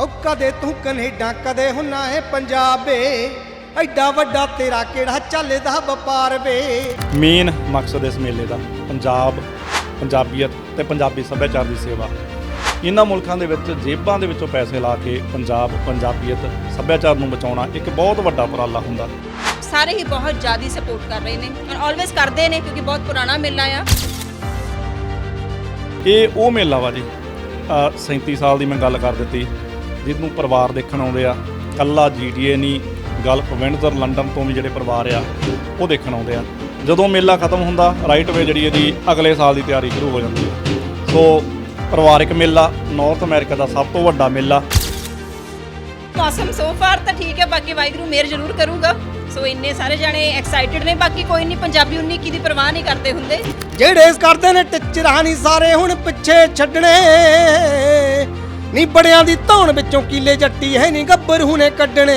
ਓ ਕਦੇ ਤੂੰ ਕੈਨੇਡਾ ਕਦੇ ਹੁੰਨਾ ਹੈ ਪੰਜਾਬੇ। ਐਡਾ ਵੱਡਾ ਤੇਰਾ ਕਿਹੜਾ ਚੱਲਦਾ ਵਪਾਰ ਵੇ। ਮੇਨ ਮਕਸਦ ਇਸ ਮੇਲੇ ਦਾ ਪੰਜਾਬ ਪੰਜਾਬੀਅਤ ਤੇ ਪੰਜਾਬੀ ਸੱਭਿਆਚਾਰ ਦੀ ਸੇਵਾ। ਇਹਨਾਂ ਮੁਲਕਾਂ ਦੇ ਵਿੱਚ ਜੇਬਾਂ ਦੇ ਵਿੱਚੋਂ ਪੈਸੇ ਲਾ ਕੇ ਪੰਜਾਬ ਪੰਜਾਬੀਅਤ ਸੱਭਿਆਚਾਰ ਨੂੰ ਬਚਾਉਣਾ ਇੱਕ ਬਹੁਤ ਵੱਡਾ ਉਪਰਾਲਾ ਹੁੰਦਾ। ਸਾਰੇ ਹੀ ਬਹੁਤ ਜ਼ਿਆਦਾ ਸਪੋਰਟ ਕਰ ਰਹੇ ਨੇ ਔਰ ਆਲਵੇਸ ਕਰਦੇ ਨੇ ਕਿਉਂਕਿ ਬਹੁਤ ਪੁਰਾਣਾ ਮੇਲਾ ਆ। ਇਹ ਉਹ ਮੇਲਾ ਵਾ ਜੀ ਅ, 37 ਸਾਲ ਦੀ ਮੈਂ ਗੱਲ ਕਰ ਦਿੱਤੀ। ਜਿਹਨੂੰ ਪਰਿਵਾਰ ਦੇਖਣ ਆਉਂਦੇ ਆ ਕੱਲਾ ਜੀਟੀਏ ਨਹੀਂ ਗਲਫ ਵਿੰਡਜ਼ਰ ਲੰਡਨ ਤੋਂ ਵੀ ਜਿਹੜੇ ਪਰਿਵਾਰ ਆ ਉਹ ਦੇਖਣ ਆਉਂਦੇ ਆ। ਜਦੋਂ ਮੇਲਾ ਖਤਮ ਹੁੰਦਾ ਰਾਈਟ ਵੇ ਜਿਹੜੀ ਇਹਦੀ ਅਗਲੇ ਸਾਲ ਦੀ ਤਿਆਰੀ ਸ਼ੁਰੂ ਹੋ ਜਾਂਦੀ ਹੈ ਸੋ ਪਰਿਵਾਰਕ ਮੇਲਾ ਨਾਰਥ ਅਮਰੀਕਾ ਦਾ ਸਭ ਤੋਂ ਵੱਡਾ ਮੇਲਾ। ਮੌਸਮ ਸੋ ਫਾਰ ਤਾਂ ਠੀਕ ਹੈ ਬਾਕੀ ਵਾਹਿਗੁਰੂ ਮੇਰ ਜ਼ਰੂਰ ਕਰੂਗਾ। ਸੋ ਇੰਨੇ ਸਾਰੇ ਜਾਣੇ ਐਕਸਾਈਟਿਡ ਨੇ ਬਾਕੀ ਕੋਈ ਨਹੀਂ ਪੰਜਾਬੀ 19 ਦੀ ਪਰਵਾਹ ਨਹੀਂ ਕਰਦੇ ਹੁੰਦੇ। ਜਿਹੜੇ ਇਸ ਕਰਦੇ ਨੇ ਟਿਚਰਾਂ ਨਹੀਂ ਸਾਰੇ ਹੁਣ ਪਿੱਛੇ ਛੱਡਣੇ। ਨੀ ਬੜਿਆਂ ਦੀ ਧੌਣ ਵਿੱਚੋਂ ਕੀਲੇ ਜੱਟੀ ਹੈ ਨਹੀਂ ਗੱਬਰ ਹੁਣੇ ਕੱਢਣੇ।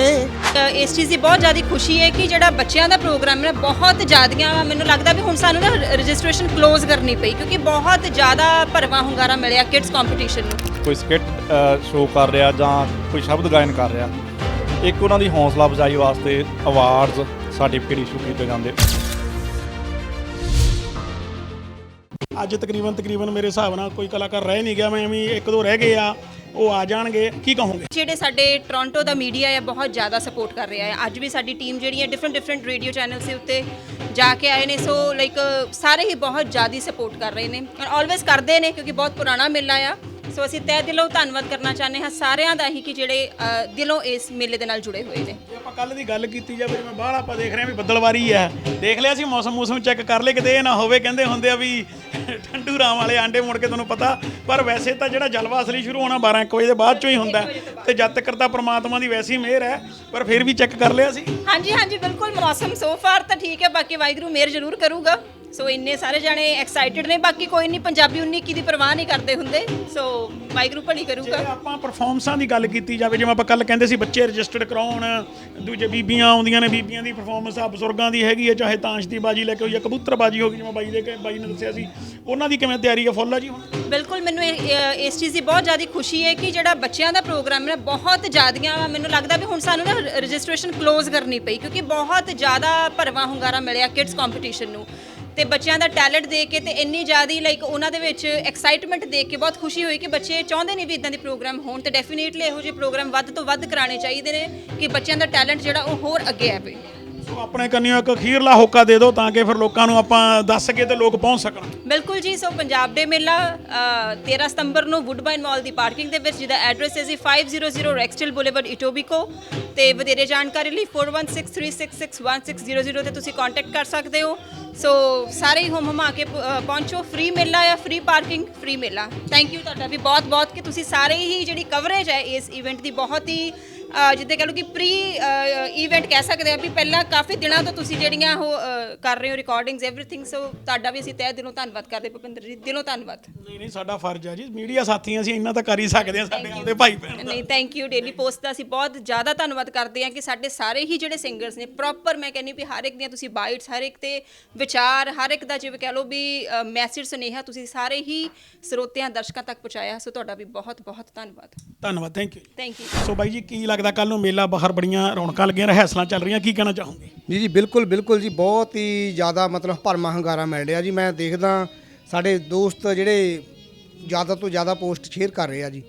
ਇਸ ਚੀਜ਼ ਦੀ ਬਹੁਤ ਜ਼ਿਆਦਾ ਖੁਸ਼ੀ ਹੈ ਕਿ ਜਿਹੜਾ ਬੱਚਿਆਂ ਦਾ ਪ੍ਰੋਗਰਾਮ ਹੈ ਨਾ, ਬਹੁਤ ਜ਼ਿਆਦੀਆਂ ਮੈਨੂੰ ਲੱਗਦਾ ਵੀ ਹੁਣ ਸਾਨੂੰ ਨਾ ਰਜਿਸਟ੍ਰੇਸ਼ਨ ਕਲੋਜ਼ ਕਰਨੀ ਪਈ ਕਿਉਂਕਿ ਬਹੁਤ ਜ਼ਿਆਦਾ ਭਰਵਾਂ ਹੁੰਗਾਰਾ ਮਿਲਿਆ ਕਿਡਸ ਕੰਪੀਟੀਸ਼ਨ ਨੂੰ। ਕੋਈ ਸਕਿੱਟ ਸ਼ੋਅ ਕਰ ਰਿਹਾ ਜਾਂ ਕੋਈ ਸ਼ਬਦ ਗਾਇਨ ਕਰ ਰਿਹਾ ਇੱਕ ਉਹਨਾਂ ਦੀ ਹੌਸਲਾ ਅਫਜ਼ਾਈ ਵਾਸਤੇ ਅਵਾਰਡਸ ਸਰਟੀਫਿਕੇਟ ਇਸ਼ੂ ਕੀਤੇ ਜਾਂਦੇ। ਅੱਜ ਤਕਰੀਬਨ ਤਕਰੀਬਨ ਮੇਰੇ ਹਿਸਾਬ ਨਾਲ ਕੋਈ ਕਲਾਕਾਰ ਰਹਿ ਨਹੀਂ ਗਿਆ ਮੈਂ ਐਵੇਂ ਇੱਕ ਦੋ ਰਹਿ ਗਏ ਆ। ਉਹ ਆ ਜਾਣਗੇ। ਕੀ ਕਹੋਗੇ? ਜਿਹੜੇ ਸਾਡੇ ਟੋਰਾਂਟੋ ਦਾ ਮੀਡੀਆ ਹੈ ਬਹੁਤ ਜ਼ਿਆਦਾ ਸਪੋਰਟ ਕਰ ਰਿਹਾ ਹੈ ਅੱਜ ਵੀ ਸਾਡੀ ਟੀਮ ਜਿਹੜੀ ਹੈ ਡਿਫਰੈਂਟ ਡਿਫਰੈਂਟ ਰੇਡੀਓ ਚੈਨਲਸ ਦੇ ਉੱਤੇ ਜਾ ਕੇ ਆਏ ਨੇ। ਸੋ ਲਾਈਕ ਸਾਰੇ ਹੀ ਬਹੁਤ ਜ਼ਿਆਦਾ ਸਪੋਰਟ ਕਰ ਰਹੇ ਨੇ। ਔਰ ਆਲਵੇਸ ਕਰਦੇ ਨੇ, ਕਿਉਂਕਿ ਬਹੁਤ ਪੁਰਾਣਾ ਮੇਲਾ ਆ। ਸੋ ਅਸੀਂ ਤਹਿ ਦਿਲੋਂ ਧੰਨਵਾਦ ਕਰਨਾ ਚਾਹੁੰਦੇ ਹਾਂ ਸਾਰਿਆਂ ਦਾ ਹੀ ਕਿ ਜਿਹੜੇ ਅ, ਦਿਲੋਂ ਇਸ ਮੇਲੇ ਦੇ ਨਾਲ ਜੁੜੇ ਹੋਏ ਨੇ। ਜੇ ਆਪਾਂ ਕੱਲ ਦੀ ਗੱਲ ਕੀਤੀ ਜਾਵੇ ਜਿਵੇਂ ਬਾਹਰ ਆਪਾਂ ਦੇਖ ਰਹੇ ਹਾਂ ਵੀ ਬੱਦਲਵਾਰੀ ਹੈ। ਦੇਖ ਲਿਆ ਸੀ ਮੌਸਮ ਮੌਸਮ ਚੈੱਕ ਕਰ ਲਏ ਕਿਤੇ ਇਹ ਨਾ ਹੋਵੇ ਕਹਿੰਦੇ ਹੁੰਦੇ ਆ ਵੀ ਠੰਡੂ ਰਾਮ ਵਾਲੇ ਆਂਡੇ ਮੁੜ ਕੇ ਤੁਹਾਨੂੰ ਪਤਾ ਪਰ ਵੈਸੇ ਤਾਂ ਜਿਹੜਾ ਜਲਵਾ ਅਸਲੀ ਸ਼ੁਰੂ ਹੋਣਾ 12 1 ਵਜੇ ਦੇ ਬਾਅਦ ਚੋਂ ਹੀ ਹੁੰਦਾ ਹੈ। ਤੇ ਜਦ ਤੱਕ ਤਾਂ ਪ੍ਰਮਾਤਮਾ ਦੀ ਵੈਸੀ ਮਿਹਰ ਹੈ ਪਰ ਫਿਰ ਵੀ ਚੈੱਕ ਕਰ ਲਿਆ ਸੀ। ਹਾਂਜੀ ਹਾਂਜੀ ਬਿਲਕੁਲ ਮੌਸਮ ਸੋ ਫਾਰ ਤਾਂ ਠੀਕ ਹੈ ਬਾਕੀ ਵਾਹਿਗੁਰੂ ਮੇਰ ਜ਼ਰੂਰ ਕਰੂਗਾ। ਸੋ ਇੰਨੇ ਸਾਰੇ ਜਾਣੇ ਐਕਸਾਈਟਿਡ ਨੇ ਬਾਕੀ ਕੋਈ ਨਹੀਂ ਪੰਜਾਬੀ 19 ਦੀ ਪਰਵਾਹ ਨਹੀਂ ਕਰਦੇ ਹੁੰਦੇ। ਸੋ ਵਾਹਿਗੁਰੂ ਭਲੀ ਕਰੂਗਾ। ਜੇ ਆਪਾਂ ਪਰਫਾਰਮੈਂਸਾਂ ਦੀ ਗੱਲ ਕੀਤੀ ਜਾਵੇ ਜਿਵੇਂ ਆਪਾਂ ਕੱਲ ਕਹਿੰਦੇ ਸੀ ਬੱਚੇ ਰਜਿਸਟਰਡ ਕਰਾਉਣ ਦੂਜੇ ਬੀਬੀਆਂ ਆਉਂਦੀਆਂ ਨੇ ਬੀਬੀਆਂ ਦੀ ਪਰਫਾਰਮੈਂਸ ਆ ਬਜ਼ੁਰਗਾਂ ਦੀ ਹੈਗੀ ਹੈ ਚਾਹੇ ਤਾਂਸ਼ ਦੀ ਬਾਜੀ ਲੈ ਕੇ ਹੋਈ ਜਾਂ ਕਬੂਤਰਬਾਜੀ ਹੋ ਗਈ ਜਿਵੇਂ ਬਾਈ ਦੇ ਕੇ ਬਾਈ ਨੇ ਦੱਸਿਆ ਸੀ। ਉਹਨਾਂ ਦੀ ਕਿਵੇਂ ਤਿਆਰੀ ਹੈ ਫੁੱਲ ਆ ਜੀ ਹੁਣ? ਬਿਲਕੁਲ ਮੈਨੂੰ ਇਹ- ਇਹ- ਇਸ ਚੀਜ਼ ਦੀ ਬਹੁਤ ਜ਼ਿਆਦਾ ਖੁਸ਼ੀ ਹੈ ਕਿ ਜਿਹੜਾ ਬੱਚਿਆਂ ਦਾ ਪ੍ਰੋਗਰਾਮ ਹੈ ਨਾ, ਬਹੁਤ ਜ਼ਿਆਦੀਆਂ ਮੈਨੂੰ ਲੱਗਦਾ ਵੀ ਹੁਣ ਸਾਨੂੰ ਨਾ ਰਜਿਸਟ੍ਰੇਸ਼ਨ ਕਲੋਜ਼ ਕਰਨੀ ਪਈ ਕਿਉਂਕਿ ਬਹੁਤ ਜ਼ਿਆਦਾ ਭਰਵਾਂ ਹੁੰਗਾਰਾ ਮਿਲਿਆ ਕਿਡਸ ਕੰਪੀਟੀਸ਼ਨ ਨੂੰ। ਤੇ ਬੱਚਿਆਂ ਦਾ ਟੈਲੈਂਟ ਦੇਖ ਕੇ ਤੇ ਇੰਨੀ ਜ਼ਿਆਦੀ ਲਾਈਕ ਉਹਨਾਂ ਦੇ ਵਿੱਚ ਐਕਸਾਈਟਮੈਂਟ ਦੇਖ ਕੇ ਬਹੁਤ ਖੁਸ਼ੀ ਹੋਈ ਕਿ ਬੱਚੇ ਚਾਹੁੰਦੇ ਨੇ ਵੀ ਇਦਾਂ ਦੇ ਪ੍ਰੋਗਰਾਮ ਹੋਣ ਤੇ ਡੈਫੀਨੇਟਲੀ ਇਹੋ ਜਿਹੇ ਪ੍ਰੋਗਰਾਮ ਵੱਧ ਤੋਂ ਵੱਧ ਕਰਾਉਣੇ ਚਾਹੀਦੇ ਨੇ ਕਿ ਬੱਚਿਆਂ ਦਾ ਟੈਲੈਂਟ ਜਿਹੜਾ ਉਹ ਹੋਰ ਅੱਗੇ ਆਵੇ। ਆਪਣੇ ਕੰਨਿਓ ਇੱਕ ਅਖੀਰਲਾ ਹੋਕਾ ਦੇ ਦਿਓ ਤਾਂ ਕਿ ਫਿਰ ਲੋਕਾਂ ਨੂੰ ਆਪਾਂ ਦੱਸ ਸਕੇ ਤੇ ਲੋਕ ਪਹੁੰਚ ਸਕਣ। ਬਿਲਕੁਲ ਜੀ ਸੋ ਪੰਜਾਬ ਦੇ ਮੇਲਾ ਅ, 13 ਸਤੰਬਰ ਨੂੰ ਵੁੱਡਬਾਈਨ ਮਾਲ ਦੀ ਪਾਰਕਿੰਗ ਦੇ ਵਿੱਚ ਜਿਹਦਾ ਐਡਰੈਸ ਹੈ ਜੀ 500 ਰੈਕਸਟਲ ਬੁਲੇਵਰਡ ਇਟੋਬਿਕੋ ਤੇ ਵਧੇਰੇ ਜਾਣਕਾਰੀ ਲਈ 4163661600 ਤੇ ਤੁਸੀਂ ਕੰਟੈਕਟ ਕਰ ਸਕਦੇ ਹੋ। ਸੋ ਸਾਰੇ ਹੀ ਹੁਮ ਹੁਮਾ ਕੇ ਪ- ਅ, ਪਹੁੰਚੋ ਫ੍ਰੀ ਮੇਲਾ ਆ ਫ੍ਰੀ ਪਾਰਕਿੰਗ ਫ੍ਰੀ ਮੇਲਾ। ਥੈਂਕ ਯੂ ਤੁਹਾਡਾ ਵੀ ਬਹੁਤ ਬਹੁਤ ਕਿ ਤੁਸੀਂ ਸਾਰੇ ਹੀ ਜਿਹੜੀ ਕਵਰੇਜ ਹੈ ਇਸ ਇਵੈਂਟ ਦੀ ਬਹੁਤ ਹੀ ਜਿੱਦਾਂ ਕਹ ਲਓ ਕਿ ਪ੍ਰੀ ਇਵੈਂਟ ਕਹਿ ਸਕਦੇ ਆ ਵੀ ਪਹਿਲਾਂ ਕਾਫੀ ਦਿਨਾਂ ਤੋਂ ਤੁਸੀਂ ਜਿਹੜੀਆਂ ਉਹ ਅ, ਕਰ ਰਹੇ ਹੋ ਰਿਕਾਰਡਿੰਗਸ ਐਵਰੀਥਿੰਗ ਸੋ ਤੁਹਾਡਾ ਵੀ ਅਸੀਂ ਤਹਿ ਦਿਲੋਂ ਧੰਨਵਾਦ ਕਰਦੇ ਭੁਪਿੰਦਰ ਜੀ ਦਿਲੋਂ ਧੰਨਵਾਦ। ਨਹੀਂ ਨਹੀਂ ਸਾਡਾ ਫਰਜ਼ ਹੈ ਜੀ। ਮੀਡੀਆ ਸਾਥੀ ਅਸੀਂ ਇੰਨਾ ਤਾਂ ਕਰ ਹੀ ਸਕਦੇ ਹਾਂ ਸਾਡੇ ਆਪਦੇ ਭਾਈ ਭੈਣ ਨਹੀਂ ਥੈਂਕ ਯੂ ਡੇਲੀ ਪੋਸਟ ਦਾ ਅਸੀਂ ਬਹੁਤ ਜ਼ਿਆਦਾ ਧੰਨਵਾਦ ਕਰਦੇ ਹਾਂ ਕਿ ਸਾਡੇ ਸਾਰੇ ਹੀ ਜਿਹੜੇ ਸਿੰਗਰਸ ਨੇ ਪ੍ਰੋਪਰ ਮੈਂ ਕਹਿੰਨੀ ਵੀ ਹਰ ਇੱਕ ਦੀਆਂ ਤੁਸੀਂ ਬਾਈਟਸ ਹਰ ਇੱਕ ਤੇ ਵਿਚਾਰ ਹਰ ਇੱਕ ਦਾ ਜਿਵੇਂ ਕਹਿ ਲਓ ਵੀ ਮੈਸੇਜ ਸੁਨੇਹਾ ਤੁਸੀਂ ਸਾਰੇ ਹੀ ਸਰੋਤਿਆਂ ਦਰਸ਼ਕਾਂ ਤੱਕ ਪਹੁੰਚਾਇਆ ਸੋ ਤੁਹਾਡਾ ਵੀ ਬਹੁਤ ਬਹੁਤ ਧੰਨਵਾਦ। ਧੰਨਵਾਦ thank you thank you so ਬਾਈ ਜੀ ਕੀ ਲੱਗਦਾ ਕੱਲ ਨੂੰ ਮੇਲਾ ਬਾਹਰ ਬੜੀਆਂ ਰੌਣਕਾਂ ਲੱਗੀਆਂ ਰਹਿਸਲਾਂ ਚੱਲ ਰਹੀਆਂ ਕੀ ਕਹਿਣਾ ਚਾਹੋਗੇ? ਜੀ ਜੀ ਬਿਲਕੁਲ ਬਿਲਕੁਲ ਜੀ ਬਹੁਤ ਹੀ ਜ਼ਿਆਦਾ ਮਤਲਬ ਭਰਮਾ ਹੰਗਾਰਾ ਮਿਲ ਰਿਹਾ ਜੀ। ਮੈਂ ਦੇਖਦਾ ਸਾਡੇ ਦੋਸਤ ਜਿਹੜੇ ਜ਼ਿਆਦਾ ਤੋਂ ਜ਼ਿਆਦਾ ਪੋਸਟ ਸ਼ੇਅਰ ਕਰ ਰਹੇ ਆ ਜੀ।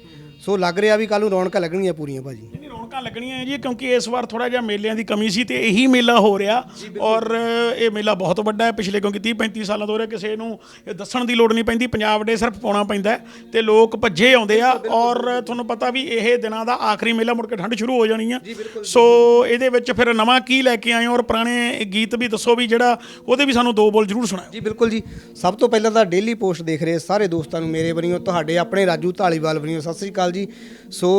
ਸੋ ਲੱਗ ਰਿਹਾ ਵੀ ਕੱਲ ਨੂੰ ਰੌਣਕਾਂ ਲੱਗਣਗੀਆਂ ਪੂਰੀਆਂ ਭਾਜੀ। ਰੌਣਕਾਂ ਲੱਗਣੀਆਂ ਹੈ ਜੀ ਕਿਉਂਕਿ ਇਸ ਵਾਰ ਥੋੜਾ ਜਿਹਾ ਮੇਲਿਆਂ ਦੀ ਕਮੀ ਸੀ ਤੇ ਇਹੀ ਮੇਲਾ ਹੋ ਰਿਹਾ। ਔਰ ਇਹ ਮੇਲਾ ਬਹੁਤ ਵੱਡਾ ਹੈ। ਪਿਛਲੇ ਕਿਉਂਕਿ 30 35 ਸਾਲਾਂ ਤੋਂ ਹੋ ਰਿਹਾ ਕਿਸੇ ਨੂੰ ਇਹ ਦੱਸਣ ਦੀ ਲੋੜ ਨਹੀਂ ਪੈਂਦੀ। ਪੰਜਾਬ ਦੇ ਸਿਰਫ ਪਾਉਣਾ ਪੈਂਦਾ ਹੈ ਤੇ ਲੋਕ ਭੱਜੇ ਆਉਂਦੇ ਆ। ਔਰ ਤੁਹਾਨੂੰ ਪਤਾ ਵੀ ਇਹ ਦਿਨਾਂ ਦਾ ਆਖਰੀ ਮੇਲਾ ਮੁੜ ਕੇ ਠੰਡ ਸ਼ੁਰੂ ਹੋ ਜਾਣੀ ਆ। ਸੋ ਇਹਦੇ ਵਿੱਚ ਫਿਰ ਨਵਾਂ ਕੀ ਲੈ ਕੇ ਆਏ ਹੋ? ਔਰ ਪੁਰਾਣੇ ਗੀਤ ਵੀ ਦੱਸੋ ਵੀ ਜਿਹੜਾ ਉਹਦੇ ਵੀ ਸਾਨੂੰ ਦੋ ਬੋਲ ਜ਼ਰੂਰ ਸੁਣਾਓ ਜੀ ਬਿਲਕੁਲ ਜੀ। ਸਭ ਤੋਂ ਪਹਿਲਾਂ ਤਾਂ ਡੇਲੀ ਪੋਸਟ ਦੇਖ ਰਹੇ ਸਾਰੇ ਦੋਸਤਾਂ ਨੂੰ ਮੇਰੇ ਵੱਲੋਂ ਤੁਹਾਡੇ ਆਪਣੇ ਰਾਜੂ ਢਾਲੀਵਾਲ ਵੱਲੋਂ ਸਤਿ ਸ੍ਰੀ ਅਕਾਲ ਜੀ। ਸੋ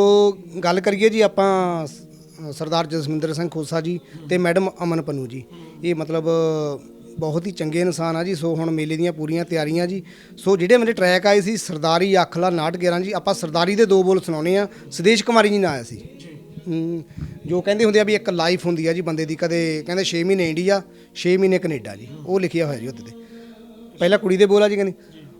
ਗੱਲ ਕਰੀਏ ਜੀ ਆਪਾਂ ਸ- ਸਰਦਾਰ ਜਸਵਿੰਦਰ ਸਿੰਘ ਖੋਸਾ ਜੀ ਤੇ ਮੈਡਮ ਅਮਨ ਪਨੂ ਜੀ। ਇਹ ਮਤਲਬ ਬਹੁਤ ਹੀ ਚੰਗੇ ਇਨਸਾਨ ਆ ਜੀ। ਸੋ ਹੁਣ ਮੇਲੇ ਦੀਆਂ ਪੂਰੀਆਂ ਤਿਆਰੀਆਂ ਜੀ। ਸੋ ਜਿਹੜੇ ਮੇਰੇ ਟਰੈਕ ਆਏ ਸੀ, ਸਰਦਾਰੀ ਅੱਖਲਾ 911 ਜੀ। ਆਪਾਂ ਸਰਦਾਰੀ ਦੇ ਦੋ ਬੋਲ ਸੁਣਾਉਣੇ ਆ ਸੁਦੇਸ਼ ਕੁਮਾਰੀ ਜੀ ਨਾਲ ਆਇਆ ਸੀ। ਜੋ ਕਹਿੰਦੇ ਹੁੰਦੇ ਆ ਵੀ ਇੱਕ ਲਾਈਫ ਹੁੰਦੀ ਆ ਜੀ ਬੰਦੇ ਦੀ। ਕਦੇ ਕਹਿੰਦੇ 6 ਮਹੀਨੇ ਇੰਡੀਆ 6 ਮਹੀਨੇ ਕੈਨੇਡਾ ਜੀ। ਉਹ ਲਿਖਿਆ ਹੋਇਆ ਜੀ ਉੱਤੇ ਤੇ। ਪਹਿਲਾਂ ਕੁੜੀ ਦੇ ਬੋਲ ਆ ਜੀ ਕਹਿੰਦੀ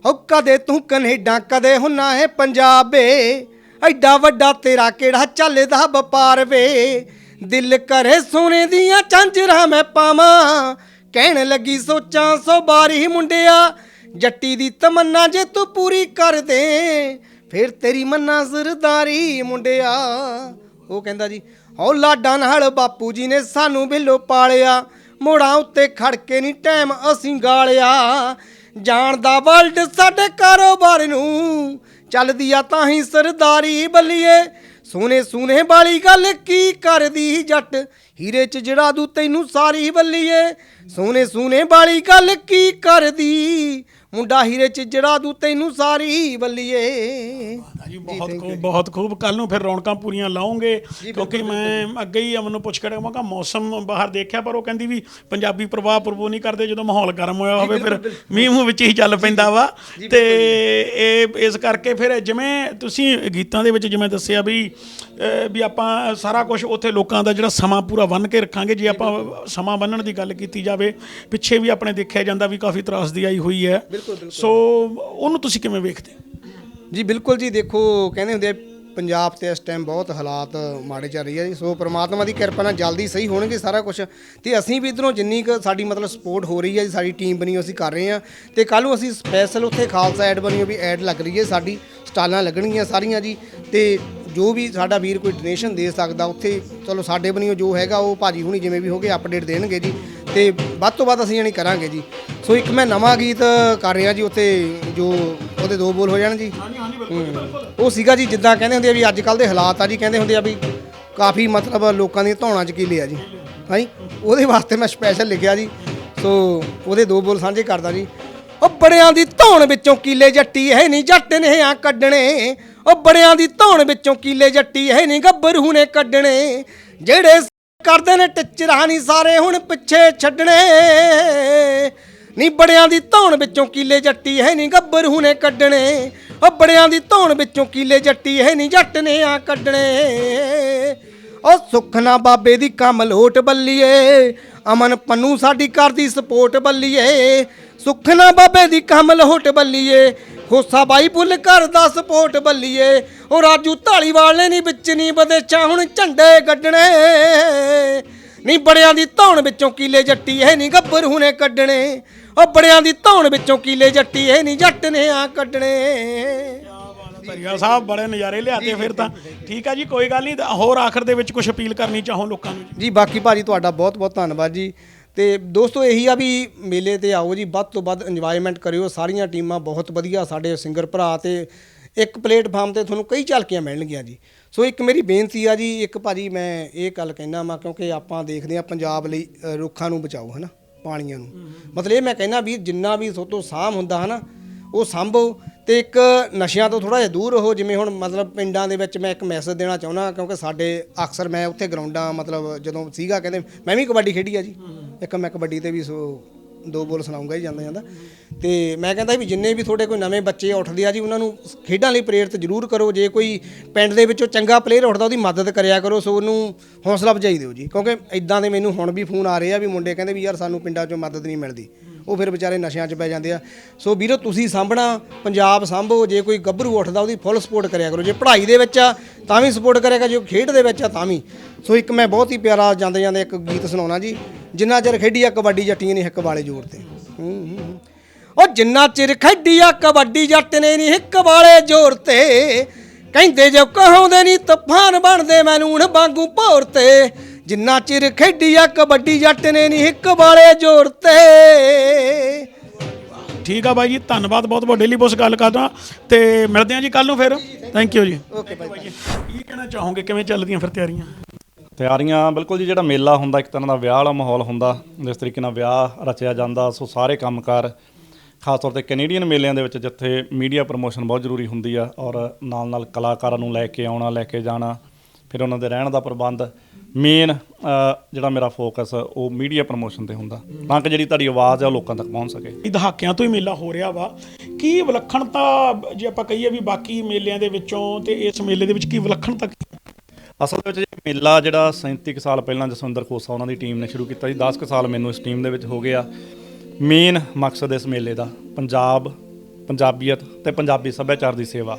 ਹੋ ਕਦੇ ਤੂੰ ਕੈਨੇਡਾ, ਕਦੇ ਹੁੰਨਾ ਹੈ ਪੰਜਾਬੇ। ਐਡਾ ਵੱਡਾ ਤੇਰਾ ਕਿਹੜਾ ਚੱਲਦਾ ਵਪਾਰ ਵੇ? ਦਿਲ ਕਰੇ ਸੋਨੇ ਦੀਆਂ ਚਾਂਜਰਾਂ ਮੈਂ ਪਾਵਾਂ। ਕਹਿਣ ਲੱਗੀ ਸੋਚਾਂ ਸੋ ਬਾਰੀ ਮੁੰਡਿਆ। ਜੱਟੀ ਦੀ ਤਮੰਨਾ ਜੇ ਤੂੰ ਪੂਰੀ ਕਰ ਦੇ, ਫਿਰ ਤੇਰੀ ਮੰਨਾ ਜ਼ਰਦਾਰੀ ਮੁੰਡਿਆ। ਉਹ ਕਹਿੰਦਾ ਜੀ, ਹਉ ਲਾਡਾਂ ਨਾਲ ਬਾਪੂ ਜੀ ਨੇ ਸਾਨੂੰ ਬਿੱਲੋ ਪਾਲਿਆ। ਮੋੜਾਂ ਉੱਤੇ ਖੜ ਕੇ ਨਹੀਂ ਟਾਈਮ ਅਸੀਂ ਗਾਲਿਆ। ਜਾਣਦਾ ਵਰਲਡ ਸਾਡੇ ਕਾਰੋਬਾਰ ਨੂੰ ਚੱਲਦੀ ਆ ਤਾਂ ਹੀ ਸਰਦਾਰੀ ਬੱਲੀਏ। ਸੋਨੇ ਸੂਨੇ ਵਾਲੀ ਗੱਲ ਕੀ ਕਰਦੀ ਜੱਟ। ਹੀਰੇ ਚ ਜੜਾ ਦੂ ਤੈਨੂੰ ਸਾਰੀ ਬੱਲੀਏ। ਸੋਨੇ ਸੂਨੇ ਵਾਲੀ ਗੱਲ ਕੀ ਕਰਦੀ ਮੁੰਡਾ ਹੀਰੇ ਚ ਜੜਾ ਦੂ ਤੈਨੂੰ ਸਾਰੀ ਬੱਲੀਏ ਜੀ ਬਹੁਤ ਖੂਬ ਬਹੁਤ ਖੂਬ। ਕੱਲ ਨੂੰ ਫਿਰ ਰੌਣਕਾਂ ਪੂਰੀਆਂ ਲਾਉਂਗੇ ਕਿਉਂਕਿ ਮੈਂ ਅੱਗੇ ਹੀ ਅਮਨ ਨੂੰ ਪੁੱਛ ਕੇ ਮੈਂ ਕਿਹਾ ਮੌਸਮ ਬਾਹਰ ਦੇਖਿਆ ਪਰ ਉਹ ਕਹਿੰਦੀ ਵੀ ਪੰਜਾਬੀ ਪ੍ਰਭਾਵ ਪ੍ਰਭੂ ਨਹੀਂ ਕਰਦੇ ਜਦੋਂ ਮਾਹੌਲ ਗਰਮ ਹੋਇਆ ਹੋਵੇ ਫਿਰ ਮੀਂਹ ਮੂੰਹ ਵਿੱਚ ਹੀ ਚੱਲ ਪੈਂਦਾ ਵਾ। ਤੇ ਇਹ ਇਸ ਕਰਕੇ ਫਿਰ ਜਿਵੇਂ ਤੁਸੀਂ ਗੀਤਾਂ ਦੇ ਵਿੱਚ ਜਿਵੇਂ ਦੱਸਿਆ ਵੀ ਵੀ ਆਪਾਂ ਸਾਰਾ ਕੁਝ ਉੱਥੇ ਲੋਕਾਂ ਦਾ ਜਿਹੜਾ ਸਮਾਂ ਪੂਰਾ ਬੰਨ ਕੇ ਰੱਖਾਂਗੇ ਜੇ ਆਪਾਂ ਸਮਾਂ ਬੰਨਣ ਦੀ ਗੱਲ ਕੀਤੀ ਜਾਵੇ ਪਿੱਛੇ ਵੀ ਆਪਣੇ ਦੇਖਿਆ ਜਾਂਦਾ ਵੀ ਕਾਫੀ ਤਰਾਸਦੀ ਆਈ ਹੋਈ ਹੈ। ਸੋ ਉਹਨੂੰ ਤੁਸੀਂ ਕਿਵੇਂ ਵੇਖਦੇ ਹੋ? ਜੀ ਬਿਲਕੁਲ ਜੀ ਦੇਖੋ ਕਹਿੰਦੇ ਹੁੰਦੇ ਆ ਪੰਜਾਬ ਤੇ ਇਸ ਟਾਈਮ ਬਹੁਤ ਹਾਲਾਤ ਮਾੜੇ ਚੱਲ ਰਹੀ ਹੈ ਜੀ। ਸੋ ਪ੍ਰਮਾਤਮਾ ਦੀ ਕਿਰਪਾ ਨਾਲ ਜਲਦੀ ਸਹੀ ਹੋਣਗੇ ਸਾਰਾ ਕੁਝ ਤੇ ਅਸੀਂ ਵੀ ਇਧਰੋਂ ਜਿੰਨੀ ਕੁ ਸਾਡੀ ਮਤਲਬ ਸਪੋਰਟ ਹੋ ਰਹੀ ਹੈ ਜੀ ਸਾਡੀ ਟੀਮ ਬਣੀ ਹੋਈ ਅਸੀਂ ਕਰ ਰਹੇ ਹਾਂ ਤੇ ਕੱਲ ਨੂੰ ਅਸੀਂ ਸਪੈਸ਼ਲ ਉੱਥੇ ਖਾਲਸਾ ਐਡ ਬਣੀ ਹੋਈ ਵੀ ਐਡ ਲੱਗ ਰਹੀ ਹੈ ਸਾਡੀ ਸਟਾਲਾਂ ਲੱਗਣਗੀਆਂ ਸਾਰੀਆਂ ਜੀ। ਤੇ ਜੋ ਵੀ ਸਾਡਾ ਵੀਰ ਕੋਈ ਡੋਨੇਸ਼ਨ ਦੇ ਸਕਦਾ ਉੱਥੇ ਚਲੋ ਸਾਡੇ ਬਣੀਓ ਜੋ ਹੈਗਾ ਉਹ ਭਾਜੀ ਹੁਣੀ ਜਿਵੇਂ ਵੀ ਹੋਗੇ ਅਪਡੇਟ ਦੇਣਗੇ ਜੀ। ਤੇ ਵੱਧ ਤੋਂ ਵੱਧ ਅਸੀਂ ਜਾਣੀ ਕਰਾਂਗੇ ਜੀ। ਸੋ ਇੱਕ ਮੈਂ ਨਵਾਂ ਗੀਤ ਕਰ ਰਿਹਾ ਜੀ ਉੱਥੇ ਜੋ ਉਹਦੇ ਦੋ ਬੋਲ ਹੋ ਜਾਣ ਜੀ। ਉਹ ਸੀਗਾ ਜੀ ਜਿੱਦਾਂ ਕਹਿੰਦੇ ਹੁੰਦੇ ਆ ਵੀ ਅੱਜ ਕੱਲ ਦੇ ਹਾਲਾਤ ਆ ਜੀ ਕਹਿੰਦੇ ਹੁੰਦੇ ਆ ਵੀ ਕਾਫੀ ਮਤਲਬ ਲੋਕਾਂ ਦੀਆਂ ਧੌਣਾਂ ਚ ਕੀਲੇ ਆ ਜੀ। ਹਾਂਜੀ ਉਹਦੇ ਵਾਸਤੇ ਮੈਂ ਸਪੈਸ਼ਲ ਲਿਖਿਆ ਜੀ। ਸੋ ਉਹਦੇ ਦੋ ਬੋਲ ਸਾਂਝੇ ਕਰਦਾ ਜੀ। ਉਹ ਬੜਿਆਂ ਦੀ ਧੌਣ ਵਿੱਚੋਂ ਕੀਲੇ ਜੱਟੀ ਹੈ ਨਹੀਂ ਜੱਟ ਨੇ ਆ ਕੱਢਣੇ। ਉਹ ਬੜਿਆਂ ਦੀ ਧੌਣ ਵਿੱਚੋਂ ਕੀਲੇ ਜੱਟੀ ਹੈ ਨਹੀਂ ਗੱਭਰੂ ਨੇ ਕੱਢਣੇ। ਜਿਹੜੇ ਕਰਦੇ ਨੇ ਟਿਚਰਾਂ ਨਹੀਂ ਸਾਰੇ ਹੁਣ ਪਿੱਛੇ ਛੱਡਣੇ। ਨੀ ਬੜਿਆਂ ਦੀ ਧੌਣ ਵਿੱਚੋਂ ਕੀਲੇ ਜੱਟੀ ਹੈ ਨਹੀਂ ਗੱਭਰੂ ਨੇ ਕੱਢਣੇ। ਉਹ ਬੜਿਆਂ ਦੀ ਧੌਣ ਵਿੱਚੋਂ ਕੀਲੇ ਜੱਟੀ ਹੈ ਨਹੀਂ ਜੱਟ ਨੇ ਆ ਕੱਢਣੇ। ਉਹ ਸੁਖਨਾ ਬਾਬੇ ਦੀ ਕੰਮ ਲੋਟ ਬੱਲੀਏ। ਅਮਨ ਪੰਨੂ ਸਾਡੀ ਕਰਦੀ ਸਪੋਰਟ ਬੱਲੀਏ। ਸੁਖਨਾ ਬਾਬੇ ਦੀ ਕੰਮ ਲੋਟ ਬੱਲੀਏ। ਖੋਸਾ ਬਾਈ ਪੁੱਲ ਕਰਦਾ ਸਪੋਰਟ ਬੱਲੀਏ। ਉਹ ਰਾਜੂ ਢਾਲੀਵਾਲ ਨੇ ਨਹੀਂ ਵਿੱਚ ਨਹੀਂ ਬਦੇਚਾ ਹੁਣ ਝੰਡੇ ਗੱਡਣੇ। ਨੀ ਬੜਿਆਂ ਦੀ ਧੌਣ ਵਿੱਚੋਂ ਕੀਲੇ ਜੱਟੀ ਹੈ ਨਹੀਂ ਗੱਭਰੂ ਨੇ ਕੱਢਣੇ। ਉਹ ਬੜਿਆਂ ਦੀ ਧੌਣ ਵਿੱਚੋਂ ਕੀਲੇ ਜੱਟੀ ਹੈ ਨਹੀਂ ਜੱਟ ਨੇ ਆ ਕੱਢਣੇ। ਭਰੀਆ ਸਾਹਿਬ ਬੜੇ ਨਜ਼ਾਰੇ ਲਿਆਤੇ ਫਿਰ ਤਾਂ। ਠੀਕ ਆ ਜੀ ਕੋਈ ਗੱਲ ਨਹੀਂ ਹੋਰ ਆਖਰ ਦੇ ਵਿੱਚ ਕੁਝ ਅਪੀਲ ਕਰਨੀ ਚਾਹੋ ਲੋਕਾਂ ਨੂੰ ਜੀ। ਬਾਕੀ ਭਾਜੀ ਤੁਹਾਡਾ ਬਹੁਤ ਬਹੁਤ ਧੰਨਵਾਦ ਜੀ। ਤੇ ਦੋਸਤੋ ਇਹੀ ਆ ਵੀ ਮੇਲੇ ਤੇ ਆਓ ਜੀ ਵੱਧ ਤੋਂ ਵੱਧ ਇੰਜੋਇਮੈਂਟ ਕਰਿਓ। ਸਾਰੀਆਂ ਟੀਮਾਂ ਬਹੁਤ ਵਧੀਆ ਸਾਡੇ ਸਿੰਗਰ ਭਰਾ ਤੇ ਇੱਕ ਪਲੇਟਫਾਰਮ ਤੇ ਤੁਹਾਨੂੰ ਕਈ ਝਲਕੀਆਂ ਮਿਲਣਗੀਆਂ ਜੀ। ਸੋ ਇੱਕ ਮੇਰੀ ਬੇਨਤੀ ਆ ਜੀ ਇੱਕ ਭਾਜੀ ਮੈਂ ਇਹ ਗੱਲ ਕਹਿਣਾ ਮੈਂ ਕਿਉਂਕਿ ਆਪਾਂ ਦੇਖਦੇ ਆ ਪੰਜਾਬ ਲਈ ਅ, ਰੁੱਖਾਂ ਨੂੰ ਬਚਾਓ ਹਨਾ ਪਾਣੀਆਂ ਨੂੰ। ਮਤਲਬ ਇਹ ਮੈਂ ਕਹਿਣਾ ਵੀ ਜਿੰਨਾ ਵੀ ਸੋਤੋਂ ਸਾਮ ਹੁੰਦਾ ਹਨਾ ਉਹ ਸੰਭੋ ਤੇ ਇੱਕ ਨਸ਼ਿਆਂ ਤੋਂ ਥੋੜਾ ਜਿਹਾ ਦੂਰ ਰਹੋ। ਜਿਵੇਂ ਹੁਣ ਮਤਲਬ ਪਿੰਡਾਂ ਦੇ ਵਿੱਚ ਮੈਂ ਇੱਕ ਮੈਸੇਜ ਦੇਣਾ ਚਾਹੁੰਦਾ ਕਿਉਂਕਿ ਸਾਡੇ ਅਕਸਰ ਮੈਂ ਉੱਥੇ ਗਰਾਊਂਡਾਂ ਮਤਲਬ ਜਦੋਂ ਸੀਗਾ ਕਹਿੰਦੇ ਮੈਂ ਵੀ ਕਬੱਡੀ ਖੇਡੀ ਆ ਜੀ। ਇੱਕ ਮੈਂ ਕਬੱਡੀ ਤੇ ਵੀ ਸੋ ਦੋ ਬੋਲ ਸੁਣਾਉਂਗਾ ਹੀ ਜਾਂਦਾ ਜਾਂਦਾ। ਤੇ ਮੈਂ ਕਹਿੰਦਾ ਵੀ ਜਿੰਨੇ ਵੀ ਤੁਹਾਡੇ ਕੋਈ ਨਵੇਂ ਬੱਚੇ ਉੱਠਦੇ ਆ ਜੀ, ਉਹਨਾਂ ਨੂੰ ਖੇਡਾਂ ਲਈ ਪ੍ਰੇਰਿਤ ਜ਼ਰੂਰ ਕਰੋ। ਜੇ ਕੋਈ ਪਿੰਡ ਦੇ ਵਿੱਚੋਂ ਚੰਗਾ ਪਲੇਅਰ ਉੱਠਦਾ, ਉਹਦੀ ਮਦਦ ਕਰਿਆ ਕਰੋ, ਸੋ ਉਹਨੂੰ ਹੌਸਲਾ ਅਫਜ਼ਾਈ ਦਿਓ ਜੀ। ਕਿਉਂਕਿ ਇਦਾਂ ਦੇ ਮੈਨੂੰ ਹੁਣ ਵੀ ਫੋਨ ਆ ਰਹੇ ਆ ਵੀ ਮੁੰਡੇ ਕਹਿੰਦੇ ਵੀ ਯਾਰ ਸਾਨੂੰ ਪਿੰਡਾਂ 'ਚੋਂ ਮਦਦ ਨਹੀਂ ਮਿਲਦੀ। ਉਹ ਫਿਰ ਵਿਚਾਰੇ ਨਸ਼ਿਆਂ 'ਚ ਪੈ ਜਾਂਦੇ ਆ। ਸੋ ਵੀਰੋ, ਤੁਸੀਂ ਸਾਂਭਣਾ, ਪੰਜਾਬ ਸਾਂਭੋ, ਜੇ ਕੋਈ ਗੱਭਰੂ ਉੱਠਦਾ, ਉਹਦੀ ਫੁੱਲ ਸਪੋਰਟ ਕਰਿਆ ਕਰੋ। ਜੇ ਪੜ੍ਹਾਈ ਦੇ ਵਿੱਚ ਆ, ਤਾਂ ਵੀ ਸਪੋਰਟ ਕਰੇਗਾ ਜੇ ਖੇਡ ਦੇ ਵਿੱਚ ਆ, ਤਾਂ ਵੀ। ਸੋ ਇੱਕ ਮੈਂ ਬਹੁਤ ਹੀ ਪਿਆਰਾ ਜਾਂਦੇ ਜਾਂਦੇ ਇੱਕ ਗੀਤ ਸੁਣਾਉਣਾ ਜੀ। ਜਿੰਨਾ ਚਿਰ ਖੇਡੀ ਆ, ਕਬੱਡੀ ਜੱਟੀਆਂ ਨੇ ਹਿੱਕ ਵਾਲੇ ਜ਼ੋਰ ਤੇ। ਉਹ ਜਿੰਨਾ ਚਿਰ ਖੇਡੀ ਆ, ਕਬੱਡੀ ਜੱਟ ਨੇ ਨਹੀਂ ਹਿੱਕ ਵਾਲੇ ਜ਼ੋਰ ਤੇ। ਕਹਿੰਦੇ ਜੋ ਕਹਾਉਂਦੇ ਨਹੀਂ ਤੂਫਾਨ ਬਣਦੇ, ਮੈਨੂੰ ਹੁਣ ਵਾਂਗੂ ਭੌਰ ਤੇ। ਜਿੰਨਾ ਚਿਰ ਖੇਡੀ ਆ ਕਬੱਡੀ ਜੱਟ ਨੇ ਨਹੀਂ ਹਿੱਕ ਵਾਲੇ ਜ਼ੋਰ ਤੇ। ਠੀਕ ਆ ਬਾਈ ਜੀ ਧੰਨਵਾਦ ਬਹੁਤ ਬਹੁਤ ਡੇਲੀ ਬੋਸ ਗੱਲ ਕਰਦਾ। ਤੇ ਮਿਲਦੇ ਹਾਂ ਜੀ ਕੱਲ ਨੂੰ ਫਿਰ। ਥੈਂਕ ਯੂ ਜੀ। ਓਕੇ ਬਾਈ ਕੀ ਕਹਿਣਾ ਚਾਹੋਗੇ ਕਿਵੇਂ ਚੱਲਦੀਆਂ ਫਿਰ ਤਿਆਰੀਆਂ? ਤਿਆਰੀਆਂ ਬਿਲਕੁਲ ਜੀ ਜਿਹੜਾ ਮੇਲਾ ਹੁੰਦਾ ਇੱਕ ਤਰ੍ਹਾਂ ਦਾ ਵਿਆਹ ਵਾਲਾ ਮਾਹੌਲ ਹੁੰਦਾ ਜਿਸ ਤਰੀਕੇ ਨਾਲ ਵਿਆਹ ਰਚਿਆ ਜਾਂਦਾ ਸੋ ਸਾਰੇ ਕੰਮਕਾਰ ਖਾਸ ਤੌਰ ਤੇ ਕੈਨੇਡੀਅਨ ਮੇਲਿਆਂ ਦੇ ਵਿੱਚ ਜਿੱਥੇ ਮੀਡੀਆ ਪ੍ਰਮੋਸ਼ਨ ਬਹੁਤ ਜ਼ਰੂਰੀ ਹੁੰਦੀ ਆ ਔਰ ਨਾਲ ਨਾਲ ਕਲਾਕਾਰਾਂ ਨੂੰ ਲੈ ਕੇ ਆਉਣਾ ਲੈ ਕੇ ਜਾਣਾ ਫਿਰ ਉਹਨਾਂ ਦੇ ਰਹਿਣ ਦਾ ਪ੍ਰਬੰਧ ਮੇਨ ਜਿਹੜਾ ਮੇਰਾ ਫੋਕਸ ਉਹ ਮੀਡੀਆ ਪ੍ਰਮੋਸ਼ਨ ਤੇ ਹੁੰਦਾ। ਤਾਂ ਕਿ ਜਿਹੜੀ ਤੁਹਾਡੀ ਆਵਾਜ਼ ਆ ਉਹ ਲੋਕਾਂ ਤੱਕ ਪਹੁੰਚ ਸਕੇ। ਇਹ ਦਹਾਕਿਆਂ ਤੋਂ ਹੀ ਮੇਲਾ ਹੋ ਰਿਹਾ ਵਾ। ਕੀ ਵਿਲੱਖਣਤਾ ਜੇ ਆਪਾਂ ਕਹੀਏ ਵੀ ਬਾਕੀ ਮੇਲਿਆਂ ਦੇ ਵਿੱਚੋਂ ਤੇ ਇਸ ਮੇਲੇ ਦੇ ਵਿੱਚ ਕੀ ਵਿਲੱਖਣਤਾ? ਅਸਲ ਵਿੱਚ ਇਹ ਮੇਲਾ ਜਿਹੜਾ 37 ਕੁ ਸਾਲ ਪਹਿਲਾਂ ਜਸਵਿੰਦਰ ਖੋਸਾ ਉਹਨਾਂ ਦੀ ਟੀਮ ਨੇ ਸ਼ੁਰੂ ਕੀਤਾ ਸੀ। 10 ਕੁ ਸਾਲ ਮੈਨੂੰ ਇਸ ਟੀਮ ਦੇ ਵਿੱਚ ਹੋ ਗਿਆ। ਮੇਨ ਮਕਸਦ ਇਸ ਮੇਲੇ ਦਾ ਪੰਜਾਬ ਪੰਜਾਬੀਅਤ ਤੇ ਪੰਜਾਬੀ ਸੱਭਿਆਚਾਰ ਦੀ ਸੇਵਾ।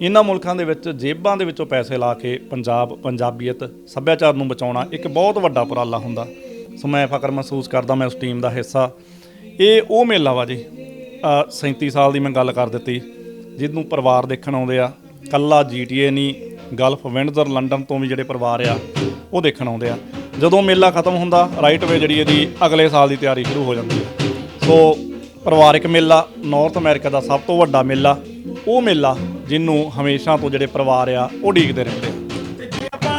ਇਹਨਾਂ ਮੁਲਕਾਂ ਦੇ ਵਿੱਚ ਜੇਬਾਂ ਦੇ ਵਿੱਚੋਂ ਪੈਸੇ ਲਾ ਕੇ ਪੰਜਾਬ ਪੰਜਾਬੀਅਤ ਸੱਭਿਆਚਾਰ ਨੂੰ ਬਚਾਉਣਾ ਇੱਕ ਬਹੁਤ ਵੱਡਾ ਉਪਰਾਲਾ ਹੁੰਦਾ। ਸੋ ਮੈਂ ਫਖਰ ਮਹਿਸੂਸ ਕਰਦਾ ਮੈਂ ਉਸ ਟੀਮ ਦਾ ਹਿੱਸਾ। ਇਹ ਉਹ ਮੇਲਾ ਵਾ ਜੀ ਅ, 37 ਸਾਲ ਦੀ ਮੈਂ ਗੱਲ ਕਰ ਦਿੱਤੀ ਜਿਹਨੂੰ ਪਰਿਵਾਰ ਦੇਖਣ ਆਉਂਦੇ ਆ। ਕੱਲਾ ਜੀਟੀਏ ਨਹੀਂ ਗਲਫ ਵਿੰਡਜ਼ਰ ਲੰਡਨ ਤੋਂ ਵੀ ਜਿਹੜੇ ਪਰਿਵਾਰ ਆ ਉਹ ਦੇਖਣ ਆਉਂਦੇ ਆ। ਜਦੋਂ ਮੇਲਾ ਖਤਮ ਹੁੰਦਾ ਰਾਈਟ ਵੇ ਜਿਹੜੀ ਇਹਦੀ ਅਗਲੇ ਸਾਲ ਦੀ ਤਿਆਰੀ ਸ਼ੁਰੂ ਹੋ ਜਾਂਦੀ ਹੈ ਸੋ ਪਰਿਵਾਰਿਕ ਮੇਲਾ ਨਾਰਥ ਅਮਰੀਕਾ ਦਾ ਸਭ ਤੋਂ ਵੱਡਾ ਮੇਲਾ ਉਹ ਮੇਲਾ ਜਿਹਨੂੰ ਹਮੇਸ਼ਾ ਤੋਂ ਜਿਹੜੇ ਪਰਿਵਾਰ ਆ ਉਹ ਢੀਕਦੇ ਰਹਿੰਦੇ ਆ। ਤੇ ਜੇ ਆਪਾਂ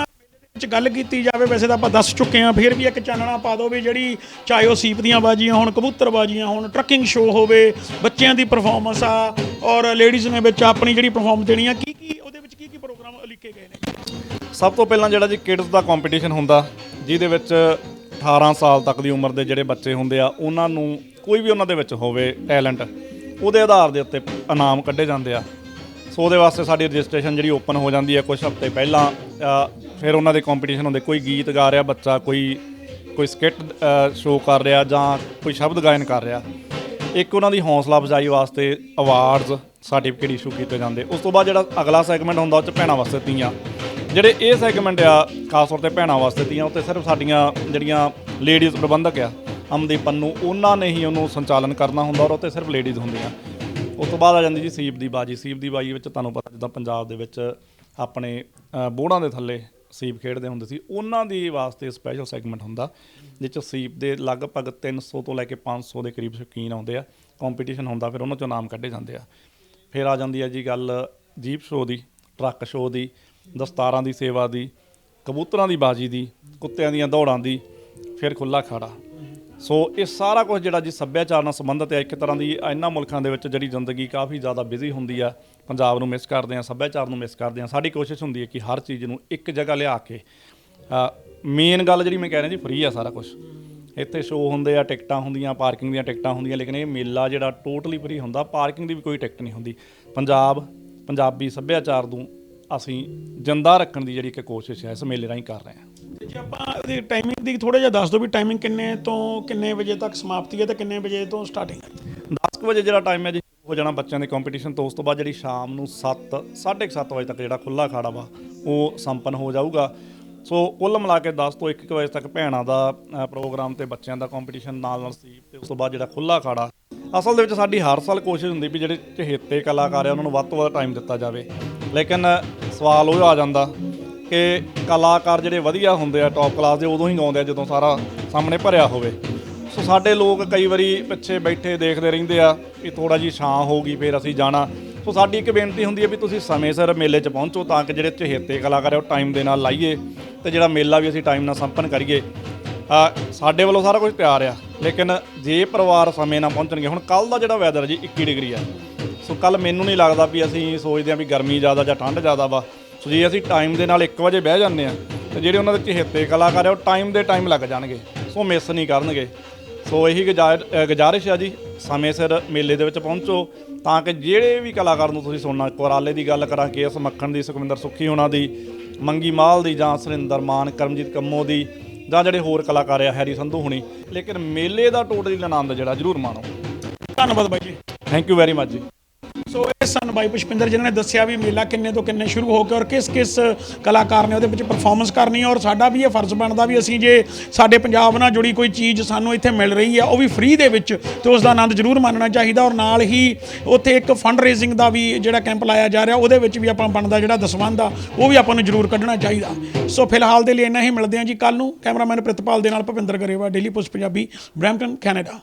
ਵਿੱਚ ਗੱਲ ਕੀਤੀ ਜਾਵੇ ਵੈਸੇ ਤਾਂ ਆਪਾਂ ਦੱਸ ਚੁੱਕੇ ਹਾਂ ਫਿਰ ਵੀ ਇੱਕ ਚਾਨਣਾ ਪਾ ਦਿਓ ਵੀ ਜਿਹੜੀ ਚਾਹੇ ਉਹ ਸੀਪ ਦੀਆਂ ਬਾਜੀਆਂ ਹੋਣ ਕਬੂਤਰ ਬਾਜੀਆਂ ਹੋਣ ਟਰੱਕਿੰਗ ਸ਼ੋਅ ਹੋਵੇ ਬੱਚਿਆਂ ਦੀ ਪਰਫਾਰਮੈਂਸ ਆ ਔਰ ਲੇਡੀਜ਼ ਨੇ ਵਿੱਚ ਆਪਣੀ ਜਿਹੜੀ ਪਰਫਾਰਮੈਂਸ ਦੇਣੀ ਆ ਕੀ ਕੀ ਉਹਦੇ ਵਿੱਚ ਕੀ ਕੀ ਪ੍ਰੋਗਰਾਮ ਲਿਖੇ ਗਏ ਨੇ? ਸਭ ਤੋਂ ਪਹਿਲਾਂ ਜਿਹੜਾ ਜੀ ਕਿਡਸ ਦਾ ਕੰਪੀਟੀਸ਼ਨ ਹੁੰਦਾ ਜਿਹਦੇ ਵਿੱਚ 18 ਸਾਲ ਤੱਕ ਦੀ ਉਮਰ ਦੇ ਜਿਹੜੇ ਬੱਚੇ ਹੁੰਦੇ ਆ ਉਹਨਾਂ ਨੂੰ ਕੋਈ ਵੀ ਉਹਨਾਂ ਦੇ ਵਿੱਚ ਹੋਵੇ ਟੈਲੈਂਟ ਉਹਦੇ ਆਧਾਰ ਦੇ ਉੱਤੇ ਇਨਾਮ ਕੱਢੇ ਜਾਂਦੇ ਆ। ਸੋ ਉਹਦੇ ਵਾਸਤੇ ਸਾਡੀ ਰਜਿਸਟ੍ਰੇਸ਼ਨ ਜਿਹੜੀ ਓਪਨ ਹੋ ਜਾਂਦੀ ਹੈ ਕੁਝ ਹਫ਼ਤੇ ਪਹਿਲਾਂ ਅ, ਫਿਰ ਉਹਨਾਂ ਦੇ ਕੰਪੀਟੀਸ਼ਨ ਹੁੰਦੇ ਕੋਈ ਗੀਤ ਗਾ ਰਿਹਾ ਬੱਚਾ ਕੋਈ ਕੋਈ ਸਕਿੱਟ ਸ਼ੋਅ ਕਰ ਰਿਹਾ ਜਾਂ ਕੋਈ ਸ਼ਬਦ ਗਾਇਨ ਕਰ ਰਿਹਾ। ਇੱਕ ਉਹਨਾਂ ਦੀ ਹੌਸਲਾ ਅਫਜ਼ਾਈ ਵਾਸਤੇ ਅਵਾਰਡਸ ਸਰਟੀਫਿਕੇਟ ਇਸ਼ੂ ਕੀਤੇ ਜਾਂਦੇ। ਉਸ ਤੋਂ ਬਾਅਦ ਜਿਹੜਾ ਅਗਲਾ ਸੈਗਮੈਂਟ ਹੁੰਦਾ ਉਹ ਚ ਭੈਣਾਂ ਵਾਸਤੇ ਤੀਆਂ। ਜਿਹੜੇ ਇਹ ਸੈਗਮੈਂਟ ਆ ਖਾਸ ਤੌਰ ਤੇ ਭੈਣਾਂ ਵਾਸਤੇ ਤੀਆਂ ਉੱਤੇ ਸਿਰਫ ਸਾਡੀਆਂ ਜਿਹੜੀਆਂ ਲੇਡੀਜ਼ ਪ੍ਰਬੰਧਕ ਆ ਅਮਨਦੀਪ ਪੰਨੂ, ਉਹਨਾਂ ਨੇ ਹੀ ਉਹਨੂੰ ਸੰਚਾਲਨ ਕਰਨਾ ਹੁੰਦਾ ਔਰ ਉਹ ਉੱਤੇ ਸਿਰਫ ਲੇਡੀਜ਼ ਹੁੰਦੀਆਂ। ਉਸ ਤੋਂ ਬਾਅਦ ਆ ਜਾਂਦੀ ਜੀ ਸੀਪ ਦੀ ਬਾਜੀ। ਸੀਪ ਦੀ ਬਾਜੀ ਵਿੱਚ ਤੁਹਾਨੂੰ ਪਤਾ ਜਿੱਦਾਂ ਪੰਜਾਬ ਦੇ ਵਿੱਚ ਆਪਣੇ ਬੋੜਾਂ ਦੇ ਥੱਲੇ ਸੀਪ ਖੇਡਦੇ ਹੁੰਦੇ ਸੀ। ਉਹਨਾਂ ਦੀ ਵਾਸਤੇ ਸਪੈਸ਼ਲ ਸੈਗਮੈਂਟ ਹੁੰਦਾ ਜਿਸ ਚ ਸੀਪ ਦੇ ਲਗਭਗ 300 ਤੋਂ ਲੈ ਕੇ 500 ਦੇ ਕਰੀਬ ਸ਼ੌਕੀਨ ਆਉਂਦੇ ਆ। ਕੰਪੀਟੀਸ਼ਨ ਹੁੰਦਾ, ਫਿਰ ਉਹਨਾਂ ਚੋਂ ਨਾਮ ਕੱਢੇ ਜਾਂਦੇ ਆ। ਫਿਰ ਆ ਜਾਂਦੀ ਹੈ ਜੀ ਗੱਲ ਜੀਪ ਸ਼ੋਅ ਦੀ, ਟਰੱਕ ਸ਼ੋਅ ਦੀ, ਦਸਤਾਰਾਂ ਦੀ ਸੇਵਾ ਦੀ, ਕਬੂਤਰਾਂ ਦੀ ਬਾਜੀ ਦੀ, ਕੁੱਤਿਆਂ ਦੀਆਂ ਦੌੜਾਂ ਦੀ, ਫਿਰ ਖੁੱਲਾ ਖਾੜਾ ਸੋ ਇਹ ਸਾਰਾ ਕੁਝ ਜਿਹੜਾ ਜੀ ਸੱਭਿਆਚਾਰ ਨਾਲ ਸੰਬੰਧਿਤ ਹੈ, ਇੱਕ ਤਰ੍ਹਾਂ ਦੀ ਇਹਨਾਂ ਮੁਲਕਾਂ ਦੇ ਵਿੱਚ ਜਿਹੜੀ ਜ਼ਿੰਦਗੀ ਕਾਫੀ ਜ਼ਿਆਦਾ ਬਿਜ਼ੀ ਹੁੰਦੀ ਆ, ਪੰਜਾਬ ਨੂੰ ਮਿਸ ਕਰਦੇ ਆ, ਸੱਭਿਆਚਾਰ ਨੂੰ ਮਿਸ ਕਰਦੇ ਆ। ਸਾਡੀ ਕੋਸ਼ਿਸ਼ ਹੁੰਦੀ ਹੈ ਕਿ ਹਰ ਚੀਜ਼ ਨੂੰ ਇੱਕ ਜਗ੍ਹਾ ਲਿਆ ਕੇ ਮੇਨ ਗੱਲ ਜਿਹੜੀ ਮੈਂ ਕਹਿ ਰਿਹਾ ਜੀ ਫ੍ਰੀ ਆ ਸਾਰਾ ਕੁਝ। ਇੱਥੇ ਸ਼ੋਅ ਹੁੰਦੇ ਆ, ਟਿਕਟਾਂ ਹੁੰਦੀਆਂ ਪਾਰਕਿੰਗ ਦੀਆਂ ਟਿਕਟਾਂ ਹੁੰਦੀਆਂ, ਲੇਕਿਨ ਇਹ ਮੇਲਾ ਜਿਹੜਾ ਟੋਟਲੀ ਫ੍ਰੀ ਹੁੰਦਾ ਪਾਰਕਿੰਗ ਦੀ ਵੀ ਕੋਈ ਟਿਕਟ ਨਹੀਂ ਹੁੰਦੀ। ਪੰਜਾਬ, ਪੰਜਾਬੀ ਸੱਭਿਆਚਾਰ ਨੂੰ ਅਸੀਂ ਜਿੰਦਾ ਰੱਖਣ ਦੀ ਜਿਹੜੀ ਇੱਕ ਕੋਸ਼ਿਸ਼ ਹੈ ਇਸ ਮੇਲੇ ਰਾਹੀਂ ਕਰ ਰਹੇ ਹਾਂ। ਤੇ ਜੇ ਆਪਾਂ ਇਹਦੀ ਟਾਈਮਿੰਗ ਦੀ ਥੋੜਾ ਜਿਹਾ ਦੱਸ ਦਿਓ ਵੀ ਟਾਈਮਿੰਗ ਕਿੰਨੇ ਤੋਂ ਕਿੰਨੇ ਵਜੇ ਤੱਕ ਸਮਾਪਤੀ ਹੈ ਤੇ ਕਿੰਨੇ ਵਜੇ ਤੋਂ ਸਟਾਰਟਿੰਗ ਹੈ? 10 ਕੁ ਵਜੇ ਜਿਹੜਾ ਟਾਈਮ ਹੈ ਜੀ ਹੋ ਜਾਣਾ ਬੱਚਿਆਂ ਦੇ ਕੰਪੀਟੀਸ਼ਨ ਤੋਂ ਉਸ ਤੋਂ ਬਾਅਦ ਜਿਹੜੀ ਸ਼ਾਮ ਨੂੰ 7 7:30 ਵਜੇ ਤੱਕ ਜਿਹੜਾ ਖੁੱਲਾ ਅਖਾੜਾ ਵਾ ਉਹ ਸੰਪੰਨ ਹੋ ਜਾਊਗਾ। ਸੋ ਕੁੱਲ ਮਿਲਾ ਕੇ 10 ਤੋਂ 1 ਵਜੇ ਤੱਕ ਭੈਣਾਂ ਦਾ ਅ, ਪ੍ਰੋਗਰਾਮ ਤੇ ਬੱਚਿਆਂ ਦਾ ਕੰਪੀਟੀਸ਼ਨ ਨਾਲ ਨਾਲ ਸੀ ਤੇ ਉਸ ਤੋਂ ਬਾਅਦ ਜਿਹੜਾ ਖੁੱਲਾ ਅਖਾੜਾ ਅਸਲ ਦੇ ਵਿੱਚ ਸਾਡੀ ਹਰ ਸਾਲ ਕੋਸ਼ਿਸ਼ ਹੁੰਦੀ ਵੀ ਜਿਹੜੇ ਚਹੇਤੇ ਕਲਾਕਾਰ ਆ, ਉਹਨਾਂ ਨੂੰ ਵੱਧ ਤੋਂ ਵੱਧ ਟਾਈਮ ਦਿੱਤਾ ਜਾਵੇ। ਲੇਕਿਨ ਸਵਾਲ ਉਹ ਆ ਜਾਂਦਾ ਕਿ ਕਲਾਕਾਰ ਜਿਹੜੇ ਵਧੀਆ ਹੁੰਦੇ ਆ ਟੌਪ ਕਲਾਸ ਦੇ ਉਦੋਂ ਹੀ ਗਾਉਂਦੇ ਆ, ਜਦੋਂ ਸਾਰਾ ਸਾਹਮਣੇ ਭਰਿਆ ਹੋਵੇ। ਸੋ ਸਾਡੇ ਲੋਕ ਕਈ ਵਾਰੀ ਪਿੱਛੇ ਬੈਠੇ ਦੇਖਦੇ ਰਹਿੰਦੇ ਆ ਕਿ ਥੋੜਾ ਜੀ ਛਾਂ ਹੋਊਗੀ ਫਿਰ ਅਸੀਂ ਜਾਣਾ। ਸੋ ਸਾਡੀ ਇੱਕ ਬੇਨਤੀ ਹੁੰਦੀ ਹੈ ਵੀ ਤੁਸੀਂ ਸਮੇਂ ਸਿਰ ਮੇਲੇ 'ਚ ਪਹੁੰਚੋ ਤਾਂ ਕਿ ਜਿਹੜੇ ਚਹੇਤੇ ਕਲਾਕਾਰ ਆ, ਉਹ ਟਾਈਮ ਦੇ ਨਾਲ ਲਾਈਏ ਤੇ ਜਿਹੜਾ ਮੇਲਾ ਵੀ ਅਸੀਂ ਟਾਈਮ ਨਾਲ ਸੰਪੰਨ ਕਰੀਏ। ਸਾਡੇ ਵੱਲੋਂ ਸਾਰਾ ਕੁਝ ਤਿਆਰ ਆ, ਲੇਕਿਨ ਜੇ ਪਰਿਵਾਰ ਸਮੇਂ ਨਾਲ ਪਹੁੰਚਣਗੇ, ਹੁਣ ਕੱਲ ਦਾ ਜਿਹੜਾ ਵੈਦਰ ਜੀ 21 ਡਿਗਰੀ ਆ। ਸੋ ਕੱਲ ਮੈਨੂੰ ਨਹੀਂ ਲੱਗਦਾ ਵੀ ਅਸੀਂ ਸੋਚਦੇ ਆ ਵੀ ਗਰਮੀ ਜ਼ਿਆਦਾ ਜਾਂ ਠੰਡ ਜ਼ਿਆਦਾ ਵਾ। ਸੋ ਜੇ ਅਸੀਂ ਟਾਈਮ ਦੇ ਨਾਲ 1 ਵਜੇ ਬਹਿ ਜਾਂਦੇ ਆ ਤੇ ਜਿਹੜੇ ਉਹਨਾਂ ਦੇ ਚਹੇਤੇ ਕਲਾਕਾਰ ਆ, ਉਹ ਟਾਈਮ ਦੇ ਟਾਈਮ ਲੱਗ ਜਾਣਗੇ। ਸੋ ਮਿਸ ਨਹੀਂ ਕਰਨਗੇ। ਸੋ ਇਹੀ ਗੁਜ਼ਾਰ- ਗੁਜ਼ਾਰਿਸ਼ ਆ ਜੀ, ਸਮੇਂ ਸਿਰ ਮੇਲੇ ਦੇ ਵਿੱਚ ਪਹੁੰਚੋ, ਤਾਂ ਕਿ ਜਿਹੜੇ ਵੀ ਕਲਾਕਾਰ ਨੂੰ ਤੁਸੀਂ ਸੁਣਨਾ, ਕੋਰਾਲੇ ਦੀ ਗੱਲ ਕਰਾਂ, ਕੇਐਸ ਮੱਖਣ ਦੀ, ਸੁਖਵਿੰਦਰ ਸੁੱਖੀ ਹੋਣਾ ਦੀ, ਮੰਗੀ ਮਾਲ ਦੀ ਜਾਂ ਸੁਰਿੰਦਰ ਮਾਨ, ਕਰਮਜੀਤ ਕੰਮੋ ਦੀ ਜਾਂ ਜਿਹੜੇ ਹੋਰ ਕਲਾਕਾਰ ਆ, ਹੈਰੀ ਸੰਧੂ ਹੁਣੀ। ਲੇਕਿਨ ਮੇਲੇ ਦਾ ਟੋਟਲੀ ਆਨੰਦ ਜਿਹੜਾ, ਜ਼ਰੂਰ ਮਾਣੋ। ਧੰਨਵਾਦ ਬਾਈ ਜੀ। ਥੈਂਕ ਯੂ ਵੈਰੀ ਮੱਚ ਜੀ। ਸੋ ਇਹ ਸਨ ਬਾਈ ਪੁਸ਼ਪਿੰਦਰ, ਜਿਨ੍ਹਾਂ ਨੇ ਦੱਸਿਆ ਵੀ ਮੇਲਾ ਕਿੰਨੇ ਤੋਂ ਕਿੰਨੇ ਸ਼ੁਰੂ ਹੋ ਕੇ ਔਰ ਕਿਸ ਕਿਸ ਕਲਾਕਾਰ ਨੇ ਉਹਦੇ ਵਿੱਚ ਪਰਫਾਰਮੈਂਸ ਕਰਨੀ ਹੈ ਔਰ ਸਾਡਾ ਵੀ ਇਹ ਫਰਜ਼ ਬਣਦਾ ਵੀ ਅਸੀਂ ਜੇ ਸਾਡੇ ਪੰਜਾਬ ਨਾਲ ਜੁੜੀ ਕੋਈ ਚੀਜ਼ ਸਾਨੂੰ ਇੱਥੇ ਮਿਲ ਰਹੀ ਹੈ, ਉਹ ਵੀ ਫ੍ਰੀ ਦੇ ਵਿੱਚ ਤੇ ਉਸ ਦਾ ਆਨੰਦ ਜ਼ਰੂਰ ਮਾਣਨਾ ਚਾਹੀਦਾ ਔਰ ਨਾਲ ਹੀ ਉੱਥੇ ਇੱਕ ਫੰਡ ਰੇਜ਼ਿੰਗ ਦਾ ਵੀ ਜਿਹੜਾ ਕੈਂਪ ਲਾਇਆ ਜਾ ਰਿਹਾ, ਉਹਦੇ ਵਿੱਚ ਵੀ ਆਪਾਂ ਬਣਦਾ ਜਿਹੜਾ ਦਸਵੰਧ ਦਾ ਉਹ ਵੀ ਆਪਾਂ ਨੂੰ ਜ਼ਰੂਰ ਕੱਢਣਾ ਚਾਹੀਦਾ। ਸੋ ਫਿਲਹਾਲ ਦੇ ਲਈ ਇੰਨਾ ਹੀ, ਮਿਲਦੇ ਹਾਂ ਜੀ ਕੱਲ ਨੂੰ। ਕੈਮਰਾਮੈਨ ਪ੍ਰਿਤਪਾਲ ਦੇ ਨਾਲ Bhavinder Grewal daily post Punjabi Brampton Canada